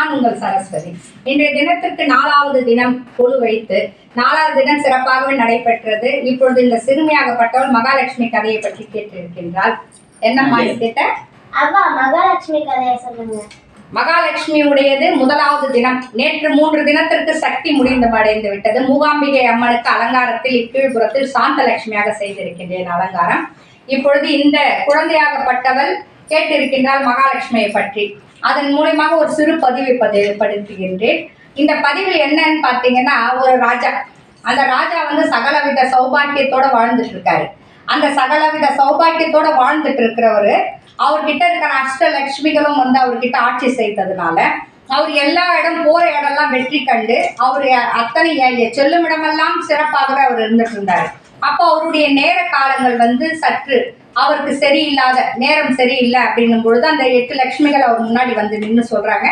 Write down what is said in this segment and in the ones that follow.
நான் உங்கள் சரஸ்வதி. இன்றைய தினத்திற்கு நாலாவது தினம் குழு வைத்து நாலாவது தினம் சிறப்பாகவே நடைபெற்றது. இப்பொழுது இந்த சிறுமியாகப்பட்டவள் மகாலட்சுமி கதையை பற்றி கேட்டிருக்கின்றாள் என்னம்மா கேட்ட? அவ்வா மகாலட்சுமி கதையை சொல்லுங்க. மகாலட்சுமியுடையது முதலாவது தினம். நேற்று மூன்று தினத்திற்கு சக்தி முடிந்து அடைந்து விட்டது. மூகாம்பிகை அம்மனுக்கு அலங்காரத்தில் இக்கீழ்புறத்தில் சாந்தலட்சுமியாக செய்திருக்கின்றேன் அலங்காரம். இப்பொழுது இந்த குழந்தையாகப்பட்டவள் கேட்டிருக்கின்றாள் மகாலட்சுமியை பற்றி. அதன் மூலயமாக ஒரு சிறு பதிவை பதிவுபடுத்துகின்றேன் இந்த பதிவு என்னன்னு பார்த்தீங்கன்னா ஒரு ராஜா. அந்த ராஜா வந்து சகலவித சௌபாக்கியத்தோட வாழ்ந்துட்டு இருக்காரு அந்த சகலவித சௌபாக்கியத்தோட வாழ்ந்துட்டு இருக்கிறவரு அவர்கிட்ட இருக்கிற அஷ்டலட்சுமிகளும் வந்து அவர்கிட்ட ஆட்சி செய்ததுனால அவர் எல்லா இடம் போற இடம்லாம் வெற்றி கண்டு அவர் அத்தனை செல்லும் இடமெல்லாம் சிறப்பாகவே அவர் இருந்துட்டு இருந்தார் அப்போ அவருடைய நேர காலங்கள் வந்து சற்று அவருக்கு சரியில்லாத நேரம் சரியில்லை அப்படின்னும் பொழுது அந்த எட்டு லட்சுமிகள் அவர் முன்னாடி வந்து நின்று சொல்றாங்க.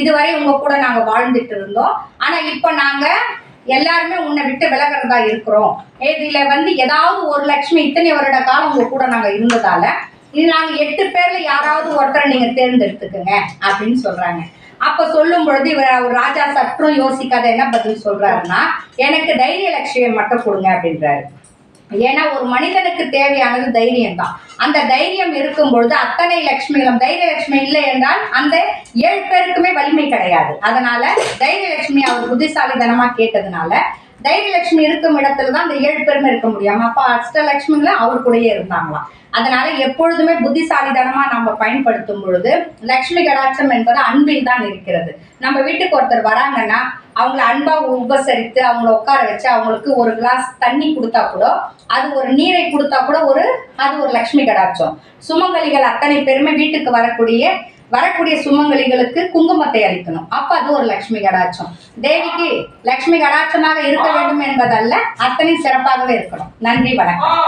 இதுவரை உங்க கூட நாங்க வாழ்ந்துட்டு இருந்தோம். ஆனா இப்போ நாங்க எல்லாருமே உன்னை விட்டு விலகிறதா இருக்கிறோம். இதுல வந்து ஏதாவது ஒரு லட்சுமி இத்தனை வருட காலம் உங்க கூட நாங்க இருந்ததால இது நாங்க எட்டு பேர்ல யாராவது ஒருத்தரை நீங்க தேர்ந்தெடுத்துக்குங்க அப்படின்னு சொல்றாங்க. அப்ப சொல்லும் பொழுது இவர் அவர் ராஜா சற்றும் யோசிக்காத என்ன பதில் சொல்றாருன்னா எனக்கு தைரிய லட்சியம் மட்டும் கொடுங்க அப்படின்றாரு. ஏன்னா ஒரு மனிதனுக்கு தேவையானது தைரியம் தான் அந்த தைரியம் இருக்கும் பொழுது அத்தனை லட்சுமிகளும் தைரிய லட்சுமி இல்லை என்றால் அந்த ஏழு பேருக்குமே வலிமை கிடையாது. அதனால தைரிய லட்சுமி அவர் புத்திசாலித்தனமா கேட்டதுனால தைரியலட்சுமி இருக்கும் இடத்துல தான் அந்த ஏழு பேருமே இருக்க முடியாம. அப்ப அஷ்டலட்சுமிகளும் அவர் கூடயே இருந்தாங்களாம். அதனால எப்பொழுதுமே புத்திசாலிதனமா நம்ம பயன்படுத்தும் பொழுது லட்சுமி கடாட்சம் என்பது அன்பில் தான் இருக்கிறது. நம்ம வீட்டுக்கு ஒருத்தர் வராங்கன்னா அவங்கள அன்பா உபசரித்து அவங்கள உட்கார வச்சு அவங்களுக்கு ஒரு கிளாஸ் தண்ணி கொடுத்தா கூட அது ஒரு நீரை கொடுத்தா கூட ஒரு அது ஒரு லட்சுமி கடாட்சம். சுமங்கலிகள் அத்தனை பேருமே வீட்டுக்கு வரக்கூடிய வரக்கூடிய சுமங்கலிகளுக்கு குங்குமத்தை அளிக்கணும். அப்ப அது ஒரு லட்சுமி கடாட்சம். தேவிக்கு லட்சுமி கடாட்சமாக இருக்க வேண்டும் என்பதல்ல அத்தனை சிறப்பாகவே இருக்கணும். நன்றி வணக்கம்.